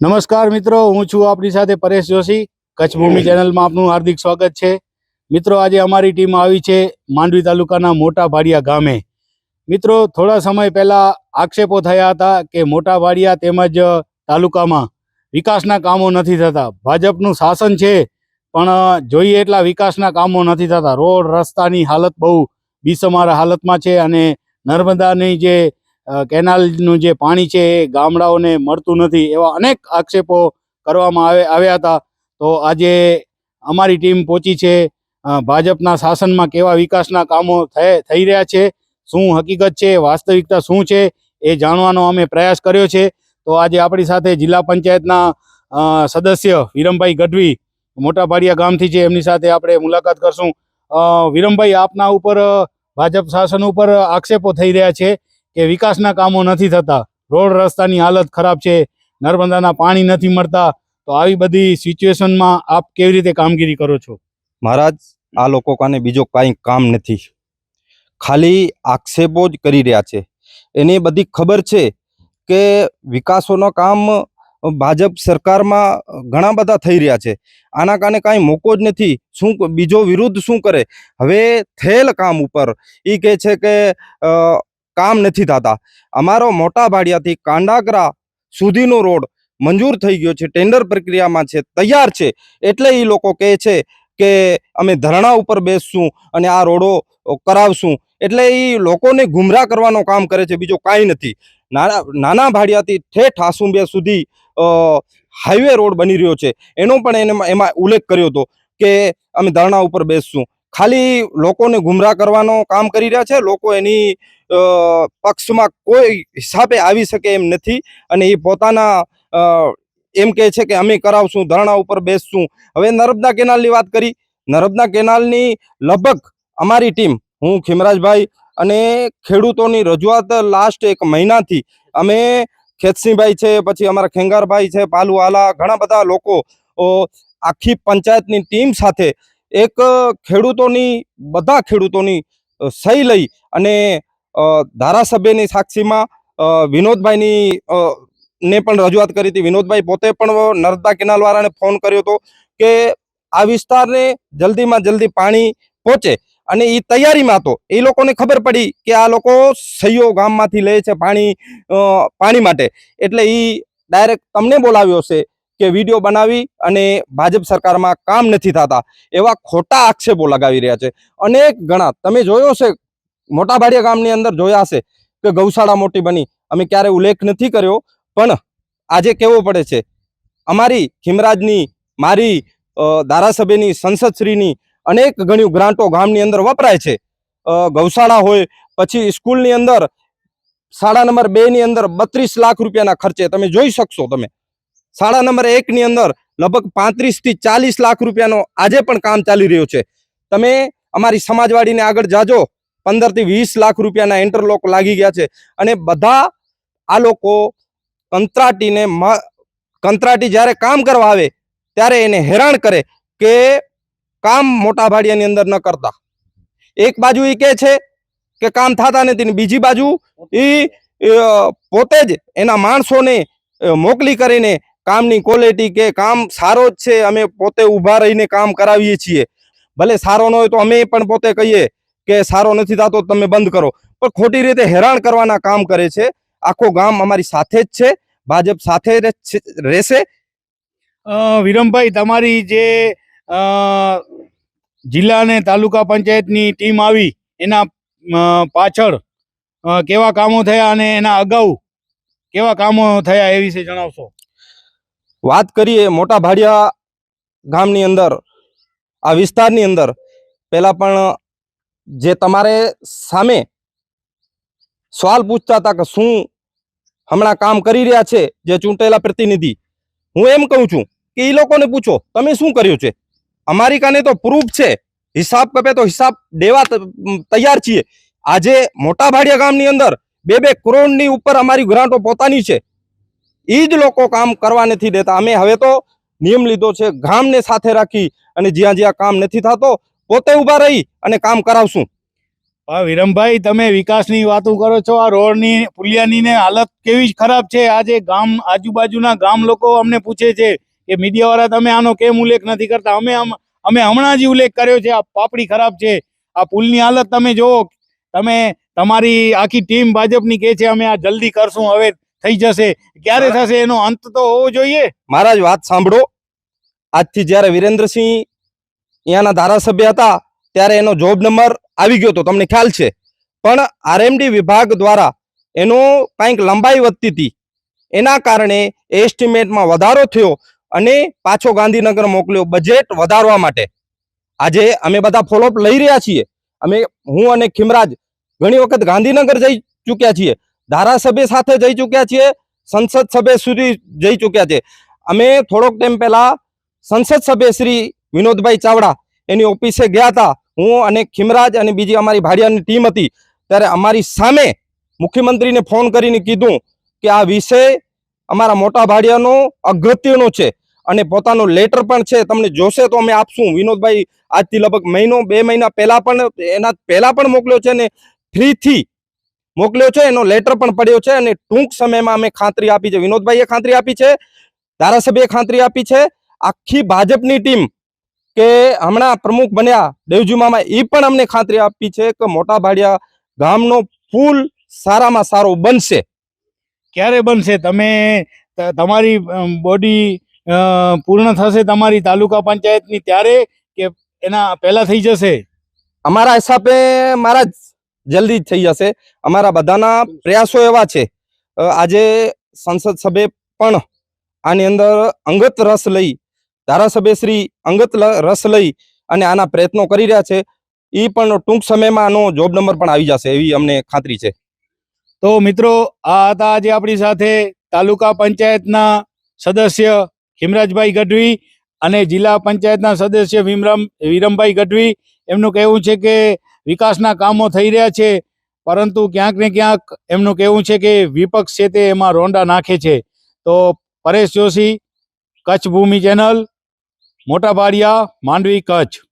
નમસ્કાર મિત્રો, હું છું આપણી સાથે પરેશ જોશી. કચ્છ ભૂમિ ચેનલમાં આપનું હાર્દિક સ્વાગત છે. મિત્રો, આજે અમારી ટીમ આવી છે માંડવી તાલુકાના મોટા ભાડિયા ગામે. મિત્રો, થોડા સમય પહેલા આક્ષેપો થયા હતા કે મોટા ભાડિયા તેમજ તાલુકામાં વિકાસના કામો નથી થતા. ભાજપનું શાસન છે, પણ જોઈએ એટલા વિકાસના કામો નથી થતા. રોડ રસ્તાની હાલત બહુ બિસમારા હાલતમાં છે અને નર્મદાની જે કેનાલનું જે પાણી છે એ ગામડાઓને મળતું નથી એવા અનેક આક્ષેપો કરવામાં આવે, આવ્યા હતા. તો આજે અમારી ટીમ પહોંચી છે. ભાજપના શાસનમાં કેવા વિકાસના કામો થઈ રહ્યા છે, શું હકીકત છે, વાસ્તવિકતા શું છે, એ જાણવાનો અમે પ્રયાસ કર્યો છે. તો આજે આપણી સાથે જિલ્લા પંચાયતના સદસ્ય વિરમભાઈ ગઢવી મોટા ભાડિયા ગામથી છે. એમની સાથે આપણે મુલાકાત કરશું. વિરમભાઈ, આપના ઉપર ભાજપ શાસન ઉપર આક્ષેપો થઈ રહ્યા છે. કે વિકાસના કામો નથી થતા. રોડ રસ્તાની હાલત ખરાબ છે. નર્મદાના પાણી નથી મળતા. તો આવી બધી સિચ્યુએશનમાં આપ કેવી રીતે કામગીરી કરો છો? મહારાજ, આ લોકો કાને બીજો કાંઈ કામ નથી. ખાલી આક્ષેપો જ કરી રહ્યા છે. એની બધી ખબર છે કે વિકાસોનો કામ ભાજપ સરકારમાં ઘણા બધા થઈ રહ્યા છે. આના કારણે કાંઈ મોકો જ નથી. શું બીજો વિરુદ્ધ શું કરે? હવે થયેલ કામ ઉપર. એ કહે છે કે કામ નથી થતા. અમારો મોટા ભાડિયાથી કાંડાકરા સુધીનો રોડ મંજૂર થઈ ગયો છે ટેન્ડર પ્રક્રિયામાં છે, તૈયાર છે. એટલે એ લોકો કહે છે કે અમે ધરણા ઉપર બેસશું અને આ રોડો કરાવશું. એટલે એ લોકોને ગુમરાહ કરવાનો કામ કરે છે, બીજો કાંઈ નથી. નાના નાના ભાડિયાથી ઠેઠ આસુંબે સુધી હાઈવે રોડ બની રહ્યો છે. એનો પણ એને એમાં ઉલ્લેખ કર્યો હતો કે અમે ધરણા ઉપર બેસશું. ખાલી લોકોને ગુમરાહ કરવાનો કામ કરી રહ્યા છે. લોકો એની પક્ષમાં કોઈ હિસાબે આવી શકે એમ નથી અને એ પોતાના એમ કહે છે કે અમે કરાવશું, ધરણા ઉપર બેસશું. હવે નર્મદા કેનાલની વાત કરી. નર્મદા કેનાલની લગભગ અમારી ટીમ, હું, ખિમરાજભાઈ અને ખેડૂતોની રજૂઆત લાસ્ટ એક મહિનાથી. અમે ખેતસિંહભાઈ છે, પછી અમારા ખેંગારભાઈ છે, પાલુવાલા, ઘણા બધા લોકો આખી પંચાયતની ટીમ સાથે એક ખેડૂતોની, બધા ખેડૂતોની સહી લઈ અને ધારાસભ્યની સાક્ષીમાં વિનોદભાઈની ને પણ રજૂઆત કરી હતી. વિનોદભાઈ પોતે પણ નર્મદા કેનાલવાળાને ફોન કર્યો હતો કે આ વિસ્તારને જલ્દીમાં જલ્દી પાણી પહોંચે અને એ તૈયારીમાં હતો. એ લોકોને ખબર પડી કે આ લોકો સહીઓ ગામમાંથી લે છે પાણી પાણી માટે. એટલે એ ડાયરેક્ટ તમને બોલાવ્યો છે કે વીડિયો બનાવી અને ભાજપ સરકારમાં કામ નથી થતા, એવા ખોટા આક્ષેપો લગાવી રહ્યા છે. અનેક ગણા, તમે જોયો છે મોટા ભાડિયા ગામની અંદર જોયા હશે કે ગૌશાળા મોટી બની. અમે ક્યારે ઉલ્લેખ નથી કર્યો, પણ આજે કેવો પડે છે, અમારી ખીમરાજની મારી ધારાસભ્યની, સંસદશ્રીની અનેક ઘણી ગ્રાન્ટો ગામની અંદર વપરાય છે. ગૌશાળા હોય, પછી સ્કૂલની અંદર શાળા નંબર બેની અંદર બત્રીસ લાખ રૂપિયાના ખર્ચે, તમે જોઈ શકશો તમે. શાળા નંબર એકની અંદર લગભગ પાંત્રીસથી ચાલીસ લાખ રૂપિયાનો આજે પણ કામ ચાલી રહ્યું છે. તમે અમારી સમાજવાડીને આગળ જાજો. પંદરથી વીસ લાખ રૂપિયાના ઇન્ટરલોક લાગી ગયા છે. અને બધા આ લોકો કંત્રાટીને કંત્રાટી જ્યારે કામ કરવા આવે, ત્યારે એને હેરાન કરે કે કામ મોટા ભાડિયાની અંદર ન કરતા. એક બાજુ એ કહે છે કે કામ થતા નથી બીજી બાજુ એ પોતે જ એના માણસોને મોકલી કરીને કામની ક્વોલિટી કે કામ સારો જ છે, અમે પોતે ઊભા રહીને કામ કરાવીએ છીએ. ભલે સારો ન હોય તો અમે પણ પોતે કહીએ કે સારો નથી થતો તમે બંધ કરો. પણ ખોટી રીતે હેરાન કરવાના કામ કરે છે. આખો ગામ અમારી સાથે જ છે. ભાજપ સાથે રહેશે. વિરમભાઈ, તમારી જે જિલ્લા અને તાલુકા પંચાયતની ટીમ આવી, એના પાછળ કેવા કામો થયા અને એના અગાઉ કેવા કામો થયા એ વિશે જણાવશો? વાત કરીએ મોટા ભાડિયા ગામની અંદર, આ વિસ્તારની અંદર. પહેલાં પણ જે તમારે સામે સવાલ પૂછતા હતા કે શું હમણાં કામ કરી રહ્યા છે જે ચૂંટેલા પ્રતિનિધિ, હું એમ કહું છું કે એ લોકોને પૂછો, તમે શું કર્યું છે? અમારી કાને તો પ્રૂફ છે, હિસાબ કપે તો હિસાબ દેવા તૈયાર છીએ. આજે મોટા ભાડિયા ગામની અંદર બે બે કરોડની ઉપર અમારી ગ્રાન્ટો પોતાની છે. એ જ લોકો કામ કરવા નથી દેતા. અમે હવે તો નિયમ લીધો છે, ગામને સાથે રાખી અને જ્યાં જ્યાં કામ નથી થતો, પોતે ઊભા રહી અને કામ કરાવશું. હા વિરમભાઈ, તમે વિકાસની વાતો કરો છો, આ રોડની પુલિયાની ને હાલત કેવી જ ખરાબ છે? આજે ગામ, આજુબાજુના ગામ લોકો અમને પૂછે છે કે મીડિયાવાળા, તમે આનો કેમ ઉલ્લેખ નથી કરતા? અમે અમે હમણાં જ ઉલ્લેખ કર્યો છે, આ પાપડી ખરાબ છે. આ પુલની હાલત તમે જુઓ, તમે, તમારી આખી ટીમ ભાજપની કહે છે, અમે આ જલ્દી કરશું. હવે થઈ જશે. ક્યારે થશે એનો અંત તો હોવો જોઈએ. મહારાજ વાત સાંભળો. આજથી જ્યારે વિરેન્દ્રસિંહ અહીંયાના ધારાસભ્ય હતા ત્યારે એનો જોબ નંબર આવી ગયો હતો તમને ખ્યાલ છે. પણ આરએમડી વિભાગ દ્વારા એનો કંઈક લંબાઈ વધતી હતી. એના કારણે એસ્ટિમેટમાં વધારો થયો અને પાછો ગાંધીનગર મોકલ્યો બજેટ વધારવા માટે. આજે અમે બધા ફોલોઅપ લઈ રહ્યા છીએ. અમે હું અને ખિમરાજ ઘણી વખત ગાંધીનગર જઈ ચૂક્યા છીએ. ધારાસભ્ય સાથે જઈ ચૂક્યા છીએ, સંસદ સભ્ય સુધી જઈ ચૂક્યા છે. અમે થોડોક ટાઈમ પહેલા સંસદ સભ્ય શ્રી વિનોદભાઈ ચાવડા એની ઓફિસે ગયા હતા. હું અને ખિમરાજ અને બીજી અમારી ભાડિયાની ટીમ હતી. ત્યારે અમારી સામે મુખ્યમંત્રીને ફોન કરીને કીધું કે આ વિષય અમારા મોટા ભાડિયાનો અગત્યનો છે અને પોતાનો લેટર પણ છે, તમને જોશે તો અમે આપશું. વિનોદભાઈ આજથી લગભગ મહિનો, બે મહિના પહેલાં પણ, એના પહેલાં પણ મોકલ્યો છે ને ફ્રીથી મોકલ્યો છે એનો લેટર પણ પડ્યો છે અને ટૂંક સમયમાં અમે ખાતરી આપી છે. વિનોદભાઈએ ખાતરી આપી છે ધારાસભ્યએ ખાતરી આપી છે. આખી ભાજપની ટીમ કે હમણાં પ્રમુખ બન્યા દેવજી મામા એ પણ અમને ખાતરી આપી છે કે મોટા ભાડિયા ગામનો પુલ સારામાં સારો બનશે. ક્યારે બનશે? તમે તમારી બોડી પૂર્ણ થશે તમારી તાલુકા પંચાયતની ત્યારે કે એના પહેલા થઈ જશે? અમારા હિસાબે મારા જલ્દી જ થઈ જશે. અમારા બધાના પ્રયાસો એવા છે. આજે સંસદ સભ્ય પણ આની અંદર અંગત રસ લઈ, ધારાસભ્ય શ્રી અંગત રસ લઈ અને આના પ્રયત્નો કરી રહ્યા છે. એ પણ ટૂંક સમયમાં આનો જોબ નંબર પણ આવી જશે એવી અમને ખાતરી છે. તો મિત્રો, આ હતા આજે આપણી સાથે તાલુકા પંચાયતના સદસ્ય હિમરાજભાઈ ગઢવી અને જિલ્લા પંચાયતના સદસ્ય વિમરમ વિરમભાઈ ગઢવી. એમનું કહેવું છે કે વિકાસના કામો થઈ રહ્યા છે, પરંતુ ક્યાંક ને ક્યાંક એમનું કહેવું છે કે વિપક્ષ છે તે એમાં રોંડા નાખે છે. તો પરેશ જોશી, કચ્છ ભૂમિ ચેનલ, મોટા ભાડિયા માંડવી કચ્છ.